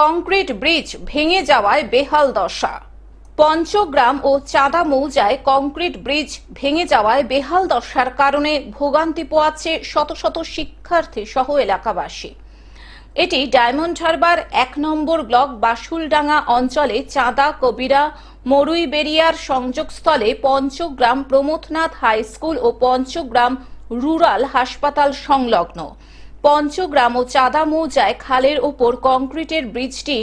Concrete bridge ভেঙে যাওয়ায় বেহাল দশা। পঞ্চগ্রাম ও চাঁদা মৌজায় কংক্রিট ব্রিজ ভেঙে যাওয়ায় বেহাল দশার কারণে ভোগান্তি পোয়াচ্ছে শত শত শিক্ষার্থী সহ এলাকাবাসী। এটি ডায়মন্ড হারবার এক নম্বর ব্লক বাসুলডাঙ্গা অঞ্চলে চাঁদা, কবিরা মরুইবেরিয়ার সংযোগস্থলে পঞ্চগ্রাম প্রমথনাথ হাই স্কুল ও পঞ্চগ্রাম রুরাল হাসপাতাল সংলগ্ন। পঞ্চগ্রাম ও চাঁদা মৌজায় খালের ওপর কংক্রিটের ব্রিজটি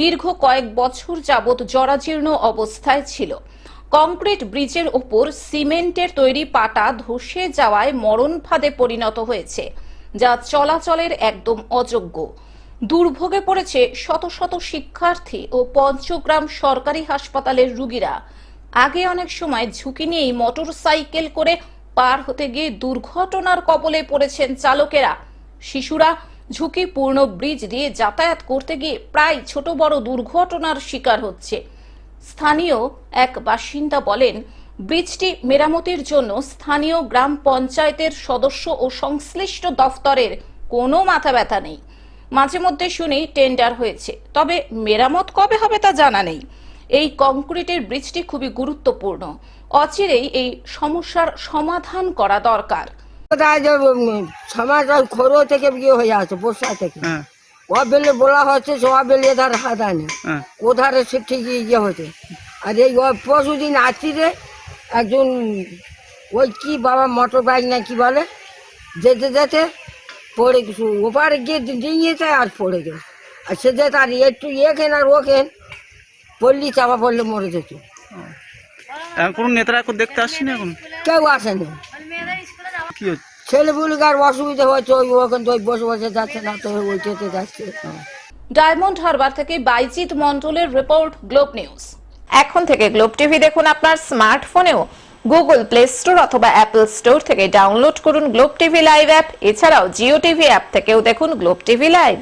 দীর্ঘ কয়েক বছর যাবৎ জরাজীর্ণ অবস্থায় ছিল। কংক্রিট ব্রিজের ওপর সিমেন্টের তৈরি পাটা ধসে যাওয়ায় মরণ ফাঁদে পরিণত হয়েছে, যা চলাচলের একদম অযোগ্য। দুর্ভোগে পড়েছে শত শত শিক্ষার্থী ও পঞ্চগ্রাম সরকারি হাসপাতালের রুগীরা। আগে অনেক সময় ঝুঁকি নিয়েই মোটর সাইকেল করে পার হতে গিয়ে দুর্ঘটনার কবলে পড়েছেন চালকেরা। শিশুরা ঝুঁকিপূর্ণ ব্রিজ দিয়ে যাতায়াত করতে গিয়ে প্রায় ছোট বড় দুর্ঘটনার শিকার হচ্ছে। স্থানীয় এক বাসিন্দা বলেন, ব্রিজটি মেরামতির জন্য স্থানীয় গ্রাম পঞ্চায়েতের সদস্য ও সংশ্লিষ্ট দফতরের কোনো মাথা ব্যথা নেই। মাঝে মধ্যে শুনি টেন্ডার হয়েছে, তবে মেরামত কবে হবে তা জানা নেই। এই কংক্রিটের ব্রিজটি খুবই গুরুত্বপূর্ণ। অচিরেই এই সমস্যার সমাধান করা দরকার। সমাজ খোরো থেকে বিয়ে হয়ে আছে বর্ষা থেকে। হ্যাঁ। ও বেলে বলা হচ্ছে সব বেলে এধার হাত আনে। হ্যাঁ। ওধারে সে ঠিকই ইয়ে হচ্ছে। আর এই পরশুদিন একজন ওই কি বাবা মোটর বাইক না কি বলে যেতে যেতে পড়ে গেছে। ওপারে গিয়ে ডিঙিয়েছে আর পড়ে গেছে। আর সে যেতে আর একটু এখেন আর ওখেন পড়লি চাপা পড়লে মরে যেত। এখন কোনো নেতারা দেখতে আসছে না এখন? কেউ আসেনি। কি হচ্ছে? ছেলেপুলিকার অসুবিধা হচ্ছে ওই ওখান তো বসে বসে যাচ্ছে না তো ওইটাতে যাচ্ছে ডায়মন্ড হারবার থেকে বাইচিত মন্ডলের রিপোর্ট গ্লোব নিউজ। এখন থেকে গ্লোব টিভি দেখুন আপনার স্মার্টফোনেও। গুগল প্লে স্টোর অথবা অ্যাপল স্টোর থেকে ডাউনলোড করুন গ্লোব টিভি লাইভ অ্যাপ। এছাড়াও জিও টিভি অ্যাপ থেকেও দেখুন গ্লোব টিভি লাইভ।